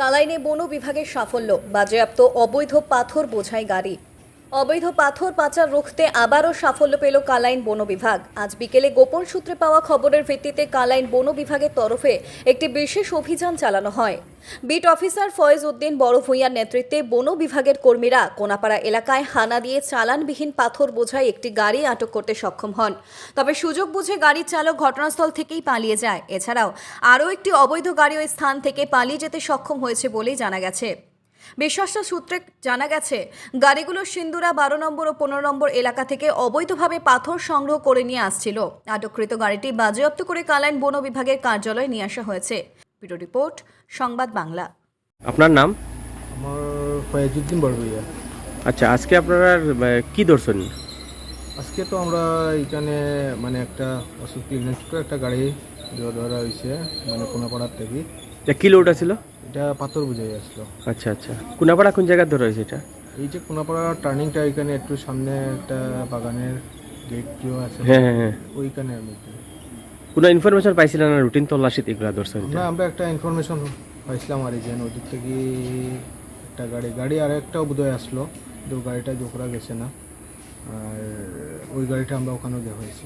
কালাইনে বন বিভাগের সাফল্য। বাজেয়াপ্ত অবৈধ পাথর বোঝাই গাড়ি। অবৈধ পাথর পাচার রুখতে আবারও সাফল্য পেল কালাইন বন বিভাগ। আজ বিকেলে গোপন সূত্রে পাওয়া খবরের ভিত্তিতে কালাইন বন বিভাগের তরফে একটি বিশেষ অভিযান চালানো হয়। বিট অফিসার ফয়েজ উদ্দিন বড় ভূঁইয়ার নেতৃত্বে বন বিভাগের কর্মীরা কোনাপাড়া এলাকায় হানা দিয়ে চালানবিহীন পাথর বোঝাই একটি গাড়ি আটক করতে সক্ষম হন। তবে সুযোগ বুঝে গাড়ির চালক ঘটনাস্থল থেকেই পালিয়ে যায়। এছাড়াও আরও একটি অবৈধ গাড়ি ওই স্থান থেকে পালিয়ে যেতে সক্ষম হয়েছে বলেই জানা গেছে। বিশ্বস্ত সূত্রে জানা গেছে গাড়িগুলো সিন্দুরা বারো নম্বর ও পনেরো নম্বর এলাকা থেকে অবৈধভাবে পাথর সংগ্রহ করে নিয়ে আসছিল। আটককৃত গাড়িটি বাজেয়াপ্ত করে কালাইন বন বিভাগের কার্যালয়ে নিয়ে আসা হয়েছে। ব্যুরো রিপোর্ট সংবাদ বাংলা। আপনার নাম? আমার ফয়েজুদ্দিন বড়ভইয়া আচ্ছা আজকে আপনারা কি দর্শন আজকে তো আমরা এখানে মানে একটা অসুখ একটা গাড়ি ধরা হয়েছে মানে কোনাপাড়ার থেকে। কি লোড আছিল? এটা পাথর বুঝাই আসলো। আচ্ছা আচ্ছা। কোনাপাড়া কোন জায়গায় ধরা হয়েছে এটা? এই যে কোনাপাড়া টার্নিংটা এখানে একটু সামনে একটা বাগানের গেট যে আছে হ্যাঁ হ্যাঁ হ্যাঁ। ওইখানে আমি কোনো ইনফরমেশন পাইছিলেন না রুটিন তল্লাশিত এগুলা দর্শন না আমরা একটা ইনফরমেশন পাইছিলাম আর এই যে ওদিক থেকে একটা গাড়ি গাড়ি আর একটাও বোধহয় আসলো কিন্তু গাড়িটা জোকরা গেছে না। আর ওই গাড়িটা আমরা ওখানেও দেখা হয়েছি।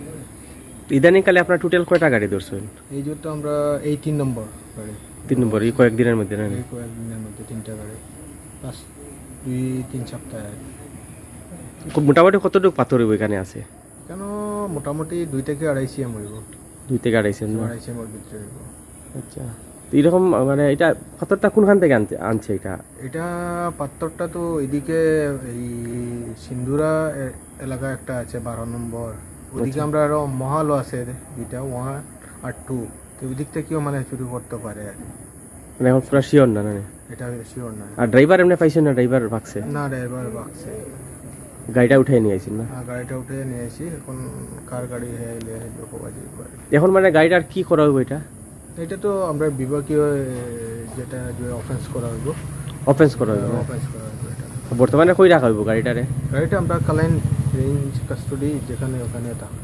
ইদানিংকালে আপনার টোটাল কয়টা গাড়ি দর্শন এই যে তো আমরা এই তিন নম্বর গাড়ি। তিন নম্বর এই কয়েকদিনের মধ্যে না? এই কয়েকদিনের মধ্যে তিনটা গাড়ি পাঁচ দুই তিন সপ্তাহ। খুব মোটামুটি কতটুকু পাথর এখানে আছে? কেন মোটামুটি দুই থেকে আড়াইশি এম হইব। দুই থেকে আড়াইছেন না? আড়াইশি এমর ভিতরে হইব। আচ্ছা। এরকম মানে এটা পাথরটা কোনখান থেকে আনছে আনছে এটা? এটা পাত্তরটা তো এদিকে এই সিন্দুরা এ- এলাকা একটা আছে বারো নম্বর। ওদিকে আমরা আরও মহালও আছে দুইটা ওয়ান আর টু তো ওদিক থেকেও মানে চুরি করতে পারে আর কি। মানে এখন পুরো শিওর না না এটা শিওর না। আর ড্রাইভার এমনি পাইছেন না? ড্রাইভার ভাগছে? না ড্রাইভার বাকছে গাড়িটা উঠে নিয়ে আইছেন না? আর গাড়িটা উঠে নিয়ে আসি এখন কার গাড়ি করে। এখন মানে গাড়িটার কি করা হবে এটা? এটা তো আমরা বিভাগীয় যেটা যে অফেন্স করা হইব। অফেন্স করা না? অফেন্স করা হইব এটা। বর্তমানে কই রাখা হইব গাড়িটারে? গাড়িটা আমরা কালাইন রেঞ্জ কাস্টডি যেখানে ওখানে থাকব